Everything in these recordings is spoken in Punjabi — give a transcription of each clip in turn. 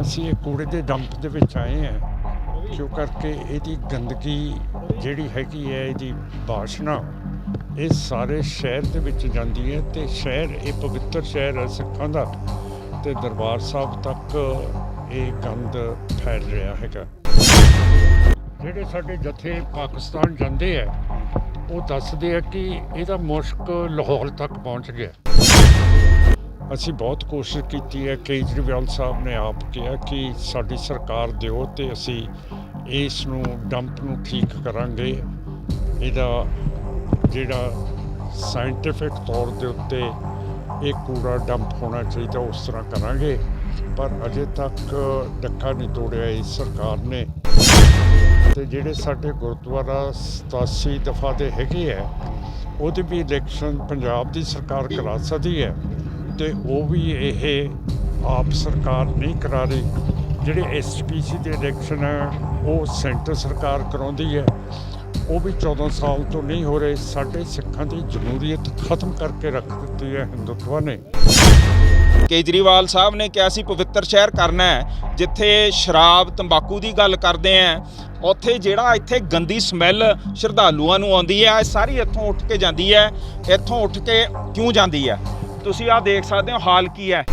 ਅਸੀਂ ਇਹ ਕੂੜੇ ਦੇ ਡੰਪ ਦੇ ਵਿੱਚ ਆਏ ਹਾਂ। ਕਿਉਂ ਕਰਕੇ ਇਹਦੀ ਗੰਦਗੀ ਜਿਹੜੀ ਹੈਗੀ ਹੈ, ਇਹਦੀ ਬਾਸ਼ਨਾ ਇਹ ਸਾਰੇ ਸ਼ਹਿਰ ਦੇ ਵਿੱਚ ਜਾਂਦੀ ਹੈ ਤੇ ਸ਼ਹਿਰ, ਇਹ ਪਵਿੱਤਰ ਸ਼ਹਿਰ ਹੈ ਸਿੱਖਾਂ ਦਾ ਤੇ ਦਰਬਾਰ ਸਾਹਿਬ ਤੱਕ ਇਹ ਗੰਦ ਫੈਲ ਰਿਹਾ ਹੈਗਾ। ਜਿਹੜੇ ਸਾਡੇ ਜਥੇ ਪਾਕਿਸਤਾਨ ਜਾਂਦੇ ਆ, ਉਹ ਦੱਸਦੇ ਆ ਕਿ ਇਹਦਾ ਮੁਸ਼ਕ ਲਾਹੌਰ ਤੱਕ ਪਹੁੰਚ ਗਿਆ। ਅਸੀਂ ਬਹੁਤ ਕੋਸ਼ਿਸ਼ ਕੀਤੀ ਹੈ, ਕੇਜਰੀਵਾਲ ਸਾਹਿਬ ਨੇ ਆਪ ਕਿਹਾ ਕਿ ਸਾਡੀ ਸਰਕਾਰ ਦਿਓ ਤੇ ਅਸੀਂ ਇਸ ਨੂੰ ਡੰਪ ਨੂੰ ਠੀਕ ਕਰਾਂਗੇ। ਇਹਦਾ ਜਿਹੜਾ ਸਾਇੰਟੀਫਿਕ ਤੌਰ ਦੇ ਉੱਤੇ ਇਹ ਕੂੜਾ ਡੰਪ ਹੋਣਾ ਚਾਹੀਦਾ, ਉਸ ਤਰ੍ਹਾਂ ਕਰਾਂਗੇ। ਪਰ ਅਜੇ ਤੱਕ ਡੱਕਾ ਨਹੀਂ ਤੋੜਿਆ ਇਸ ਸਰਕਾਰ ਨੇ। ਤੇ ਜਿਹੜੇ ਸਾਡੇ ਗੁਰਦੁਆਰਾ 87 ਦਫਾ ਦੇ ਹੈਗੇ ਆ, ਉਹਦੇ ਵੀ ਇਲੈਕਸ਼ਨ ਪੰਜਾਬ ਦੀ ਸਰਕਾਰ ਕਰਾ ਸਕਦੀ ਹੈ। ਤੇ ਉਹ ਵੀ ਇਹ ਆਪ ਸਰਕਾਰ ਨਹੀਂ ਕਰਾ ਰਹੀ। ਜਿਹੜੇ ਐਸਪੀਸੀ ਦੇ ਇਲੈਕਸ਼ਨ ਹੈ ਉਹ ਸੈਂਟਰ ਸਰਕਾਰ ਕਰਾਉਂਦੀ ਹੈ। ਉਹ ਵੀ 14 ਸਾਲ ਤੋਂ ਨਹੀਂ ਹੋ ਰਹੇ। ਸਾਡੇ ਸਿੱਖਾਂ ਦੀ ਜਮਹੂਰੀਅਤ ਖਤਮ ਕਰਕੇ ਰੱਖ ਦਿੱਤੀ ਹੈ ਹਿੰਦੂਤਵਾ ਨੇ। ਕੇਜਰੀਵਾਲ ਸਾਹਿਬ ਨੇ ਕਿਹਾ ਸੀ, ਪਵਿੱਤਰ ਸ਼ਹਿਰ ਕਰਨਾ ਹੈ, ਜਿੱਥੇ ਸ਼ਰਾਬ, ਤੰਬਾਕੂ ਦੀ ਗੱਲ ਕਰਦੇ ਆ ਉੱਥੇ ਜਿਹੜਾ ਇੱਥੇ ਗੰਦੀ ਸਮੈਲ ਸ਼ਰਧਾਲੂਆਂ ਨੂੰ ਆਉਂਦੀ ਹੈ ਸਾਰੀ ਇੱਥੋਂ ਉੱਠ ਕੇ ਜਾਂਦੀ ਹੈ। ਇੱਥੋਂ ਉੱਠ ਕੇ ਕਿਉਂ ਜਾਂਦੀ ਹੈ? ਤੁਸੀਂ ਆਹ ਦੇਖ ਸਕਦੇ ਹੋ ਹਾਲ ਕੀ ਹੈ।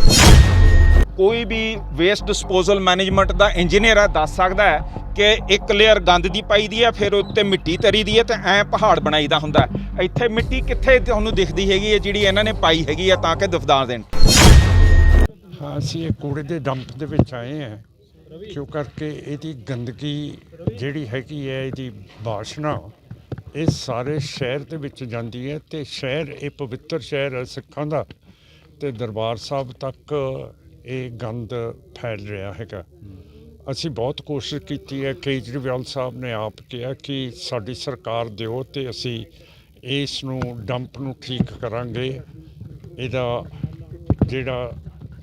ਕੋਈ ਵੀ ਵੇਸਟ ਡਿਸਪੋਜ਼ਲ ਮੈਨੇਜਮੈਂਟ ਦਾ ਇੰਜੀਨੀਅਰ ਹੈ, ਦੱਸ ਸਕਦਾ ਹੈ ਕਿ ਇੱਕ ਲੇਅਰ ਗੰਦ ਦੀ ਪਾਈ ਦੀ ਹੈ, ਫਿਰ ਉੱਤੇ ਮਿੱਟੀ ਤਰੀ ਦੀ ਹੈ ਤੇ ਐ ਪਹਾੜ ਬਣਾਈਦਾ ਹੁੰਦਾ ਇੱਥੇ ਮਿੱਟੀ ਕਿੱਥੇ ਤੁਹਾਨੂੰ ਦਿਖਦੀ ਹੈਗੀ ਹੈ, ਜਿਹੜੀ ਇਹਨਾਂ ਨੇ ਪਾਈ ਹੈਗੀ ਹੈ ਤਾਂ ਕਿ ਦਫਦਾਰ ਦੇਣ। ਹਾਂ, ਅਸੀਂ ਇਹ ਕੂੜੇ ਦੇ ਡੰਪ ਦੇ ਵਿੱਚ ਆਏ ਹਾਂ। ਕਿਉਂ ਕਰਕੇ ਇਹਦੀ ਗੰਦਗੀ ਜਿਹੜੀ ਹੈਗੀ ਹੈ, ਇਹਦੀ ਬਾਸ਼ਨਾ ਇਹ ਸਾਰੇ ਸ਼ਹਿਰ ਦੇ ਵਿੱਚ ਜਾਂਦੀ ਹੈ ਤੇ ਸ਼ਹਿਰ, ਇਹ ਪਵਿੱਤਰ ਸ਼ਹਿਰ ਹੈ ਸਿੱਖਾਂ ਦਾ। ਤੇ ਦਰਬਾਰ ਸਾਹਿਬ ਤੱਕ ਇਹ ਗੰਦ ਫੈਲ ਰਿਹਾ ਹੈਗਾ। ਅਸੀਂ ਬਹੁਤ ਕੋਸ਼ਿਸ਼ ਕੀਤੀ ਹੈ ਕੇਜਰੀਵਾਲ ਸਾਹਿਬ ਨੇ ਆਪ ਕਿਹਾ ਕਿ ਸਾਡੀ ਸਰਕਾਰ ਦਿਓ ਤੇ ਅਸੀਂ ਇਸ ਨੂੰ ਡੰਪ ਨੂੰ ਠੀਕ ਕਰਾਂਗੇ। ਇਹਦਾ ਜਿਹੜਾ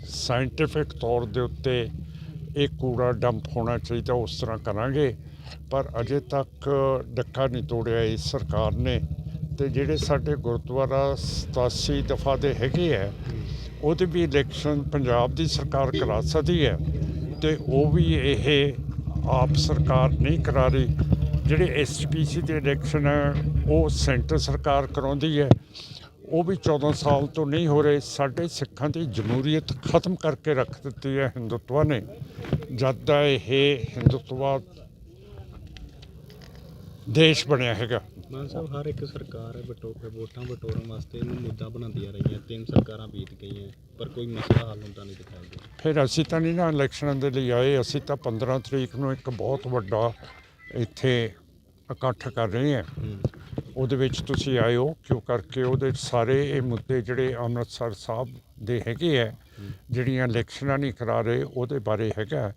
ਸਾਇੰਟੀਫਿਕ ਤੌਰ ਦੇ ਉੱਤੇ ਇਹ ਕੂੜਾ ਡੰਪ ਹੋਣਾ ਚਾਹੀਦਾ, ਉਸ ਤਰ੍ਹਾਂ ਕਰਾਂਗੇ। ਪਰ ਅਜੇ ਤੱਕ ਡੱਕਾ ਨਹੀਂ ਤੋੜਿਆ ਇਸ ਸਰਕਾਰ ਨੇ। ਤੇ ਜਿਹੜੇ ਸਾਡੇ ਗੁਰਦੁਆਰਾ 87 ਦਫਾ ਦੇ ਹੈਗੇ ਆ, ਉਹਦੇ ਵੀ ਇਲੈਕਸ਼ਨ ਪੰਜਾਬ ਦੀ ਸਰਕਾਰ ਕਰਾ ਸਕਦੀ ਹੈ ਤੇ ਉਹ ਵੀ ਇਹ ਆਪ ਸਰਕਾਰ ਨਹੀਂ ਕਰਾ ਰਹੀ। ਜਿਹੜੇ ਐਸਪੀਸੀ ਦੇ ਇਲੈਕਸ਼ਨ ਹੈ ਉਹ ਸੈਂਟਰ ਸਰਕਾਰ ਕਰਾਉਂਦੀ ਹੈ। ਉਹ ਵੀ 14 ਸਾਲ ਤੋਂ ਨਹੀਂ ਹੋ ਰਹੇ। ਸਾਡੇ ਸਿੱਖਾਂ ਦੀ ਜਮਹੂਰੀਅਤ ਖਤਮ ਕਰਕੇ ਰੱਖ ਦਿੱਤੀ ਹੈ ਹਿੰਦੂਤਵਾ ਨੇ। ਜਦ ਦਾ ਇਹ ਹਿੰਦੂਤਵਾ ਦੇਸ਼ ਬਣਿਆ ਹੈਗਾ। ਮਾਨ ਸਾਹਿਬ ਹਰ ਇੱਕ ਸਰਕਾਰ ਹੈ ਬਟੋ ਵੋਟਾਂ ਬਟੋਰਨ ਵਾਸਤੇ ਇਹਨੂੰ ਮੁੱਦਾ ਬਣਾਉਂਦੀਆਂ ਰਹੀਆਂ। ਤਿੰਨ ਸਰਕਾਰਾਂ ਬੀਤ ਗਈਆਂ ਪਰ ਕੋਈ ਮਸਲਾ ਹੱਲ ਹੁੰਦਾ ਨਹੀਂ ਦਿਖਾਈ ਦੇ ਫਿਰ ਅਸੀਂ ਤਾਂ ਨਹੀਂ ਨਾ ਇਲੈਕਸ਼ਨਾਂ ਦੇ ਲਈ ਆਏ। ਅਸੀਂ ਤਾਂ 15 ਤਰੀਕ ਨੂੰ ਇੱਕ ਬਹੁਤ ਵੱਡਾ ਇੱਥੇ ਇਕੱਠ ਕਰ ਰਹੇ ਹਾਂ। ਉਹਦੇ ਵਿੱਚ ਤੁਸੀਂ ਆਇਓ ਕਿਉਂ ਕਰਕੇ ਉਹਦੇ ਸਾਰੇ ਇਹ ਮੁੱਦੇ ਜਿਹੜੇ ਅੰਮ੍ਰਿਤਸਰ ਸਾਹਿਬ ਦੇ ਹੈਗੇ ਆ ਜਿਹੜੀਆਂ ਇਲੈਕਸ਼ਨਾਂ ਨਹੀਂ ਕਰਾ ਰਹੇ ਉਹਦੇ ਬਾਰੇ ਹੈਗਾ।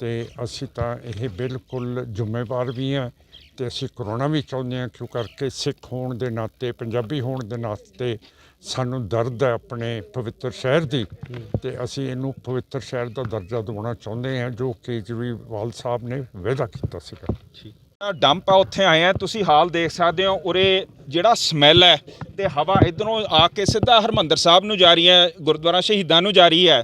ਤੇ ਅਸੀਂ ਤਾਂ ਇਹ ਬਿਲਕੁਲ ਜ਼ਿੰਮੇਵਾਰ ਵੀ ਹਾਂ ਤੇ ਅਸੀਂ ਕਰੋਨਾ ਵੀ ਚਾਹੁੰਦੇ ਹਾਂ, ਕਿਉਂ ਕਰਕੇ ਸਿੱਖ ਹੋਣ ਦੇ ਨਾਤੇ, ਪੰਜਾਬੀ ਹੋਣ ਦੇ ਨਾਤੇ ਸਾਨੂੰ ਦਰਦ ਹੈ ਆਪਣੇ ਪਵਿੱਤਰ ਸ਼ਹਿਰ ਦੀ ਤੇ ਅਸੀਂ ਇਹਨੂੰ ਪਵਿੱਤਰ ਸ਼ਹਿਰ ਦਾ ਦਰਜਾ ਦਿਵਾਉਣਾ ਚਾਹੁੰਦੇ ਹਾਂ, ਜੋ ਕੇਜਰੀਵਾਲ ਸਾਹਿਬ ਨੇ ਵਾਅਦਾ ਕੀਤਾ ਸੀਗਾ। ਡੰਪ ਆ, ਉੱਥੇ ਆਏ ਆ, ਤੁਸੀਂ ਹਾਲ ਦੇਖ ਸਕਦੇ ਹੋ, ਉਰੇ ਜਿਹੜਾ ਸਮੈਲ ਹੈ ਤੇ ਹਵਾ ਇਧਰੋਂ ਆ ਕੇ ਸਿੱਧਾ ਹਰਮੰਦਰ ਸਾਹਿਬ ਨੂੰ ਜਾ ਰਹੀ ਹੈ, ਗੁਰਦੁਆਰਾ ਸ਼ਹੀਦਾਂ ਨੂੰ ਜਾ ਰਹੀ ਹੈ।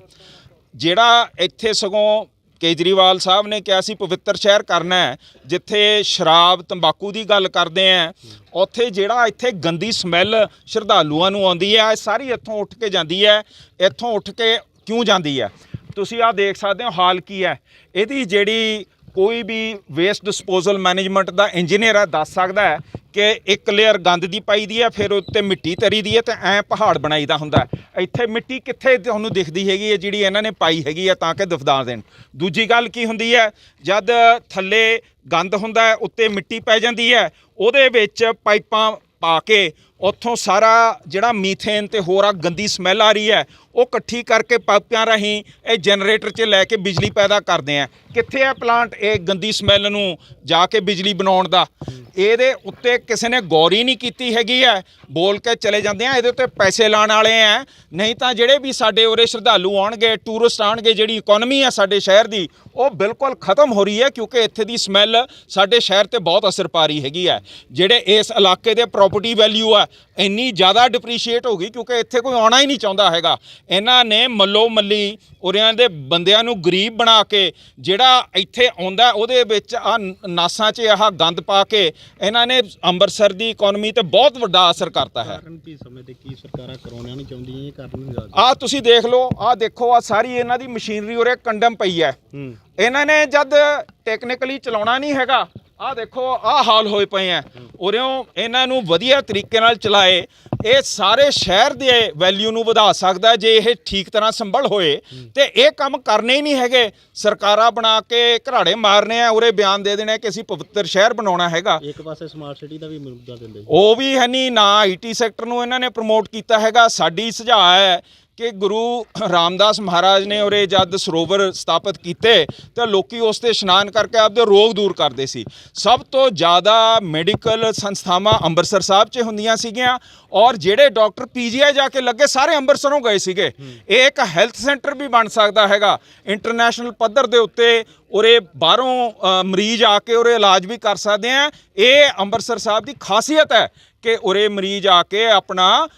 ਜਿਹੜਾ ਇੱਥੇ ਸਗੋਂ ਕੇਜਰੀਵਾਲ ਸਾਹਿਬ ਨੇ ਕਿਹਾ ਸੀ ਪਵਿੱਤਰ ਸ਼ਹਿਰ ਕਰਨਾ ਹੈ, ਜਿੱਥੇ ਸ਼ਰਾਬ, ਤੰਬਾਕੂ ਦੀ ਗੱਲ ਕਰਦੇ ਆ, ਉੱਥੇ ਜਿਹੜਾ ਇੱਥੇ ਗੰਦੀ ਸਮੈਲ ਸ਼ਰਧਾਲੂਆਂ ਨੂੰ ਆਉਂਦੀ ਹੈ, ਇਹ ਸਾਰੀ ਇੱਥੋਂ ਉੱਠ ਕੇ ਜਾਂਦੀ ਹੈ, ਇੱਥੋਂ ਉੱਠ ਕੇ ਕਿਉਂ ਜਾਂਦੀ ਹੈ? ਤੁਸੀਂ ਆਹ ਦੇਖ ਸਕਦੇ ਹੋ ਹਾਲ ਕੀ ਹੈ। ਇਹਦੀ ਜਿਹੜੀ ਕੋਈ ਵੀ ਵੇਸਟ ਡਿਸਪੋਜ਼ਲ ਮੈਨੇਜਮੈਂਟ ਦਾ ਇੰਜੀਨੀਅਰ ਹੈ, ਦੱਸ ਸਕਦਾ ਹੈ ਕਿ ਇੱਕ ਲੇਅਰ ਗੰਦ ਦੀ ਪਾਈ ਦੀ ਹੈ, ਫਿਰ ਉੱਤੇ ਮਿੱਟੀ ਤਰੀ ਦੀ ਹੈ ਤੇ ਐ ਪਹਾੜ ਬਣਾਈਦਾ ਹੁੰਦਾ ਇੱਥੇ ਮਿੱਟੀ ਕਿੱਥੇ ਤੁਹਾਨੂੰ ਦਿਖਦੀ ਹੈਗੀ ਹੈ, ਜਿਹੜੀ ਇਹਨਾਂ ਨੇ ਪਾਈ ਹੈਗੀ ਹੈ ਤਾਂ ਕਿ ਦਫਦਾ ਦੇਣ। ਦੂਜੀ ਗੱਲ ਕੀ ਹੁੰਦੀ ਹੈ, ਜਦ ਥੱਲੇ ਗੰਦ ਹੁੰਦਾ ਉੱਤੇ ਮਿੱਟੀ ਪੈ ਜਾਂਦੀ ਹੈ, ਉਹਦੇ ਵਿੱਚ ਪਾਈਪਾਂ ਪਾ ਕੇ ਉੱਥੋਂ ਸਾਰਾ ਜਿਹੜਾ ਮੀਥੇਨ ਤੇ ਹੋਰ ਆ ਗੰਦੀ ਸਮੈਲ ਆ ਰਹੀ ਹੈ, ਉਹ ਇਕੱਠੀ ਕਰਕੇ ਪਾਈਪਾਂ ਰਾਹੀਂ ਇਹ ਜਨਰੇਟਰ 'ਚ ਲੈ ਕੇ ਬਿਜਲੀ ਪੈਦਾ ਕਰਦੇ ਆ। ਕਿੱਥੇ ਆ ਪਲਾਂਟ ਇਹ ਗੰਦੀ ਸਮੈਲ ਨੂੰ ਜਾ ਕੇ ਬਿਜਲੀ ਬਣਾਉਣ ਦਾ? ਇਹਦੇ ਉੱਤੇ ਕਿਸੇ ਨੇ ਗੌਰ ਹੀ ਨਹੀਂ ਕੀਤੀ ਹੈਗੀ ਹੈ। ਬੋਲ ਕੇ ਚਲੇ ਜਾਂਦੇ ਆ, ਇਹਦੇ ਉੱਤੇ ਪੈਸੇ ਲਾਣ ਵਾਲੇ ਆ। ਨਹੀਂ ਤਾਂ ਜਿਹੜੇ ਵੀ ਸਾਡੇ ਉਰੇ ਸ਼ਰਧਾਲੂ ਆਉਣਗੇ ਟੂਰਿਸਟ ਆਉਣਗੇ, ਜਿਹੜੀ ਇਕਨੋਮੀ ਆ ਸਾਡੇ ਸ਼ਹਿਰ ਦੀ, ਉਹ ਬਿਲਕੁਲ ਖਤਮ ਹੋ ਰਹੀ ਹੈ, ਕਿਉਂਕਿ ਇੱਥੇ ਦੀ ਸਮੈਲ ਸਾਡੇ ਸ਼ਹਿਰ ਤੇ ਬਹੁਤ ਅਸਰ ਪਾ ਰਹੀ ਹੈਗੀ ਹੈ। ਜਿਹੜੇ ਇਸ ਇਲਾਕੇ ਦੇ ਪ੍ਰਾਪਰਟੀ ਵੈਲਿਊ ਆ ਇੰਨੀ ਜ਼ਿਆਦਾ ਡਿਪਰੀਸ਼ੀਏਟ ਹੋ ਗਈ ਕਿਉਂਕਿ ਇੱਥੇ ਕੋਈ ਆਉਣਾ ਹੀ ਨਹੀਂ ਚਾਹੁੰਦਾ ਹੈਗਾ। ਇਹਨਾਂ ਨੇ ਮੱਲੋ ਮੱਲੀ ਉਰਿਆਂ ਦੇ ਬੰਦਿਆਂ ਨੂੰ ਗਰੀਬ ਬਣਾ ਕੇ ਜਿਹੜਾ ਇੱਥੇ ਆਉਂਦਾ ਉਹਦੇ ਵਿੱਚ ਆ ਨਾਸਾਂ 'ਚ ਆਹ ਗੰਦ ਪਾ ਕੇ ਇਹਨਾਂ ਨੇ ਅੰਮ੍ਰਿਤਸਰ ਦੀ ਇਕਨੋਮੀ ਤੇ ਬਹੁਤ ਵੱਡਾ ਅਸਰ ਕਰਤਾ ਹੈ। ਕਾਰਨ ਕੀ ਸਮੇਂ ਤੇ ਕੀ ਸਰਕਾਰਾਂ ਕਰਾਉਣਾ ਨਹੀਂ ਚਾਹੁੰਦੀਆਂ ਇਹ ਕਾਰਨ ਨਹੀਂ ਦੱਸਦੇ? ਆ ਤੁਸੀਂ ਦੇਖ ਲਓ ਆ ਦੇਖੋ ਆ ਸਾਰੀ ਇਹਨਾਂ ਦੀ ਮਸ਼ੀਨਰੀ ਉਰੇ ਕੰਡਮ ਪਈ ਹੂੰ। ਇਹਨਾਂ ਨੇ ਜਦ ਟੈਕਨੀਕਲੀ ਚਲਾਉਣਾ ਨਹੀਂ ਹੈਗਾ ਆ ਦੇਖੋ ਆ ਹਾਲ ਹੋਏ ਪਏ ਆ। ਉਰਿਓਂ ਇਹਨਾਂ ਨੂੰ ਵਧੀਆ ਤਰੀਕੇ ਨਾਲ ਚਲਾਏ। ਇਹ ਸਾਰੇ ਸ਼ਹਿਰ ਦੇ ਵੈਲਿਊ ਨੂੰ ਵਧਾ ਸਕਦਾ ਜੇ ਇਹ ਠੀਕ ਤਰ੍ਹਾਂ ਸੰਭਲ ਹੋਏ। ਤੇ ਇਹ ਕੰਮ ਕਰਨੇ ਹੀ ਨਹੀਂ ਹੈਗੇ। ਸਰਕਾਰਾਂ ਬਣਾ ਕੇ ਘਰਾੜੇ ਮਾਰਨੇ ਆ ਉਰੇ ਬਿਆਨ ਦੇ ਦੇਣੇ ਕਿ ਅਸੀਂ ਪਵਿੱਤਰ ਸ਼ਹਿਰ ਬਣਾਉਣਾ ਹੈਗਾ। ਇੱਕ ਪਾਸੇ ਸਮਾਰਟ ਸਿਟੀ ਦਾ ਵੀ ਮੁੱਦਾ ਦਿੰਦੇ ਉਹ ਵੀ ਹੈ ਨਹੀਂ ਨਾ ਆਈਟੀ ਸੈਕਟਰ ਨੂੰ ਇਹਨਾਂ ਨੇ ਪ੍ਰਮੋਟ ਕੀਤਾ ਹੈਗਾ। ਸਾਡੀ ਸੁਝਾਅ ਹੈ ਕਿ ਗੁਰੂ ਰਾਮਦਾਸ ਮਹਾਰਾਜ ਨੇ ਉਰੇ ਜਦ ਸਰੋਵਰ ਸਥਾਪਿਤ ਕੀਤੇ, ਤਾਂ ਲੋਕੀ ਉਸ ਤੇ ਇਸ਼ਨਾਨ ਕਰਕੇ ਆਪਦੇ ਰੋਗ ਦੂਰ ਕਰਦੇ ਸੀ। ਸਭ ਤੋਂ ਜ਼ਿਆਦਾ ਮੈਡੀਕਲ ਸੰਸਥਾਵਾਂ ਅੰਮ੍ਰਿਤਸਰ ਸਾਹਿਬ 'ਚ ਹੁੰਦੀਆਂ ਸੀਗੀਆਂ ਔਰ ਜਿਹੜੇ ਡਾਕਟਰ ਪੀਜੀਆਈ ਜਾ ਕੇ ਲੱਗੇ, ਸਾਰੇ ਅੰਮ੍ਰਿਤਸਰੋਂ ਗਏ ਸੀਗੇ। ਇਹ ਇੱਕ ਹੈਲਥ ਸੈਂਟਰ ਵੀ ਬਣ ਸਕਦਾ ਹੈਗਾ। ਇੰਟਰਨੈਸ਼ਨਲ ਪੱਧਰ ਦੇ ਉੱਤੇ ਉਰੇ ਬਾਹਰੋਂ ਮਰੀਜ਼ ਆ ਕੇ ਉਰੇ ਇਲਾਜ ਵੀ ਕਰ ਸਕਦੇ ਆ। ਇਹ ਅੰਮ੍ਰਿਤਸਰ ਸਾਹਿਬ ਦੀ ਖਾਸੀਅਤ ਹੈ ਕਿ ਉਰੇ ਮਰੀਜ਼ ਆ ਕੇ ਆਪਣਾ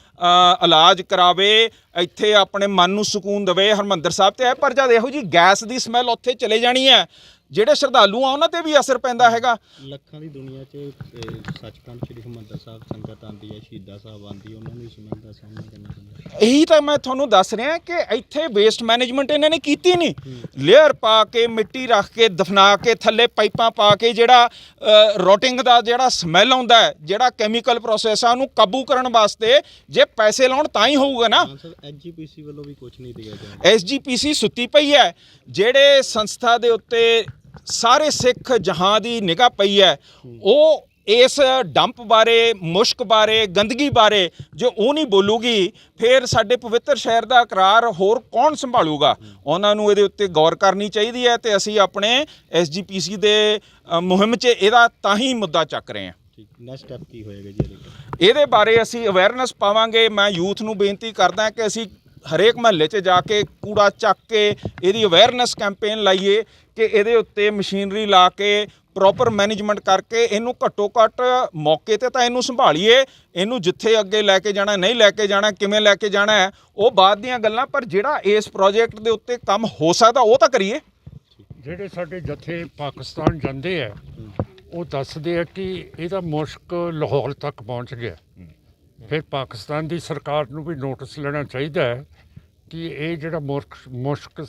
ਇਲਾਜ ਕਰਾਵੇ, ਇੱਥੇ ਆਪਣੇ ਮਨ ਨੂੰ ਸਕੂਨ ਦੇਵੇ। ਹਰਮੰਦਰ ਸਾਹਿਬ ਤੇ ਹੈ ਪਰ ਜਦ ਇਹੋ ਜੀ ਗੈਸ ਦੀ ਸਮੈਲ ਉੱਥੇ ਚਲੇ ਜਾਣੀ ਹੈ ਜਿਹੜੇ ਸ਼ਰਧਾਲੂ ਆ ਉਹਨਾਂ ਤੇ ਵੀ ਅਸਰ ਪੈਂਦਾ ਹੈਗਾ। ਲੱਖਾਂ ਦੀ ਦੁਨੀਆ 'ਚ ਸੱਚਖੰਡ ਸ੍ਰੀ ਹਰਿਮੰਦਰ ਸਾਹਿਬ ਸੰਗਤ ਆਉਂਦੀ ਹੈ ਸ਼ਹੀਦਾਂ ਸਾਹਿਬ ਆਉਂਦੀ ਉਹਨਾਂ ਨੂੰ ਇਸ ਦਾ ਸਾਹਮਣਾ ਕਰਨਾ ਪੈਂਦਾ। ਇਹੀ ਤਾਂ ਮੈਂ ਤੁਹਾਨੂੰ ਦੱਸ ਰਿਹਾ ਕਿ ਇੱਥੇ ਵੇਸਟ ਮੈਨੇਜਮੈਂਟ ਇਹਨਾਂ ਨੇ ਕੀਤੀ ਨਹੀਂ। ਲੇਅਰ ਪਾ ਕੇ ਮਿੱਟੀ ਰੱਖ ਕੇ ਦਫਨਾ ਕੇ ਥੱਲੇ ਪਾਈਪਾਂ ਪਾ ਕੇ ਜਿਹੜਾ ਰੋਟਿੰਗ ਦਾ ਜਿਹੜਾ ਸਮੈਲ ਆਉਂਦਾ ਹੈ ਜਿਹੜਾ ਕੈਮੀਕਲ ਪ੍ਰੋਸੈਸ ਆ ਉਹਨੂੰ ਕਾਬੂ ਕਰਨ ਵਾਸਤੇ ਜੇ ਪੈਸੇ ਲਾਉਣ ਤਾਂ ਹੀ ਹੋਊਗਾ ਨਾ। ਮਾਨਸਾ ਐਜੀਪੀਸੀ ਵੱਲੋਂ ਵੀ ਕੁਝ ਨਹੀਂ ਦਿਆ ਜਾ ਐਸਜੀਪੀਸੀ ਸੁੱਤੀ ਪਈ ਹੈ। ਜਿਹੜੇ ਸੰਸਥਾ ਦੇ ਉੱਤੇ ਸਾਰੇ ਸਿੱਖ ਜਹਾਂ ਦੀ ਨਿਗਾਹ ਪਈ ਹੈ। ਉਹ ਇਸ ਡੰਪ ਬਾਰੇ ਮੁਸ਼ਕ ਬਾਰੇ ਗੰਦਗੀ ਬਾਰੇ ਜੋ ਉਹ ਨਹੀਂ ਬੋਲੂਗੀ ਫਿਰ ਸਾਡੇ ਪਵਿੱਤਰ ਸ਼ਹਿਰ ਦਾ ਇਕਰਾਰ ਹੋਰ ਕੌਣ ਸੰਭਾਲੂਗਾ? ਉਹਨਾਂ ਨੂੰ ਇਹਦੇ ਉੱਤੇ ਗੌਰ ਕਰਨੀ ਚਾਹੀਦੀ ਹੈ ਤੇ ਅਸੀਂ ਆਪਣੇ ਐਸਜੀਪੀਸੀ ਦੇ ਮੁਹਿੰਮ 'ਚ ਇਹਦਾ ਤਾਂ ਹੀ ਮੁੱਦਾ ਚੱਕ ਰਹੇ ਹਾਂ। ਠੀਕ ਨੈਕਸਟ ਸਟੈਪ ਕੀ ਹੋਏਗਾ ਜੀ? ਇਹਦੇ ਬਾਰੇ ਅਸੀਂ ਅਵੇਅਰਨੈਸ ਪਾਵਾਂਗੇ। ਮੈਂ ਯੂਥ ਨੂੰ ਬੇਨਤੀ ਕਰਦਾ ਕਿ ਅਸੀਂ ਹਰੇਕ ਮਹੱਲੇ 'ਚ ਜਾ ਕੇ ਕੂੜਾ ਚੱਕ ਕੇ ਇਹਦੀ ਅਵੇਅਰਨੈਸ ਕੈਂਪੇਨ ਲਾਈਏ। ਕਿ ਇਹਦੇ ਉੱਤੇ ਮਸ਼ੀਨਰੀ ਲਾ ਕੇ ਪ੍ਰੋਪਰ ਮੈਨੇਜਮੈਂਟ ਕਰਕੇ ਇਹਨੂੰ ਘੱਟੋ ਘੱਟ ਮੌਕੇ ਤੇ ਤਾਂ ਇਹਨੂੰ ਸੰਭਾਲੀਏ ਇਹਨੂੰ ਜਿੱਥੇ ਅੱਗੇ ਲੈ ਕੇ ਜਾਣਾ ਨਹੀਂ ਲੈ ਕੇ ਜਾਣਾ ਕਿਵੇਂ ਲੈ ਕੇ ਜਾਣਾ ਹੈ ਉਹ ਬਾਅਦ ਦੀਆਂ ਗੱਲਾਂ ਪਰ ਜਿਹੜਾ ਇਸ ਪ੍ਰੋਜੈਕਟ ਦੇ ਉੱਤੇ ਕੰਮ ਹੋ ਸਕਦਾ ਉਹ ਤਾਂ ਕਰੀਏ। ਜਿਹੜੇ ਸਾਡੇ ਜਥੇ ਪਾਕਿਸਤਾਨ ਜਾਂਦੇ ਆ ਉਹ ਦੱਸਦੇ ਆ ਕਿ ਇਹਦਾ ਮੁਸ਼ਕ ਲਾਹੌਰ ਤੱਕ ਪਹੁੰਚ ਗਿਆ। ਫਿਰ ਪਾਕਿਸਤਾਨ ਦੀ ਸਰਕਾਰ ਨੂੰ ਵੀ ਨੋਟਿਸ ਲੈਣਾ ਚਾਹੀਦਾ ਹੈ ਕਿ ਇਹ ਜਿਹੜਾ ਮੁਸ਼ਕ ਮੁਸ਼ਕ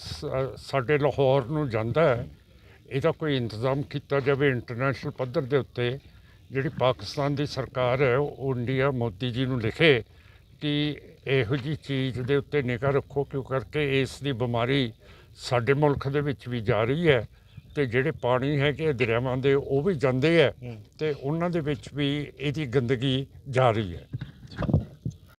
ਸਾਡੇ ਲਾਹੌਰ ਨੂੰ ਜਾਂਦਾ ਹੈ ਇਹਦਾ ਕੋਈ ਇੰਤਜ਼ਾਮ ਕੀਤਾ ਜਾਵੇ ਇੰਟਰਨੈਸ਼ਨਲ ਪੱਧਰ ਦੇ ਉੱਤੇ ਜਿਹੜੀ ਪਾਕਿਸਤਾਨ ਦੀ ਸਰਕਾਰ ਹੈ ਉਹ ਇੰਡੀਆ ਮੋਦੀ ਜੀ ਨੂੰ ਲਿਖੇ ਕਿ ਇਹੋ ਜੀ ਚੀਜ਼ ਦੇ ਉੱਤੇ ਨਿਗਾਹ ਰੱਖੋ ਕਿਉਂ ਕਰਕੇ ਇਸ ਦੀ ਬਿਮਾਰੀ ਸਾਡੇ ਮੁਲਕ ਦੇ ਵਿੱਚ ਵੀ ਜਾ ਰਹੀ ਹੈ ਤੇ ਜਿਹੜੇ ਪਾਣੀ ਹੈਗੇ ਦਰਿਆਵਾਂ ਦੇ ਉਹ ਵੀ ਜਾਂਦੇ ਆ ਤੇ ਉਹਨਾਂ ਦੇ ਵਿੱਚ ਵੀ ਇਹਦੀ ਗੰਦਗੀ ਜਾ ਰਹੀ ਹੈ।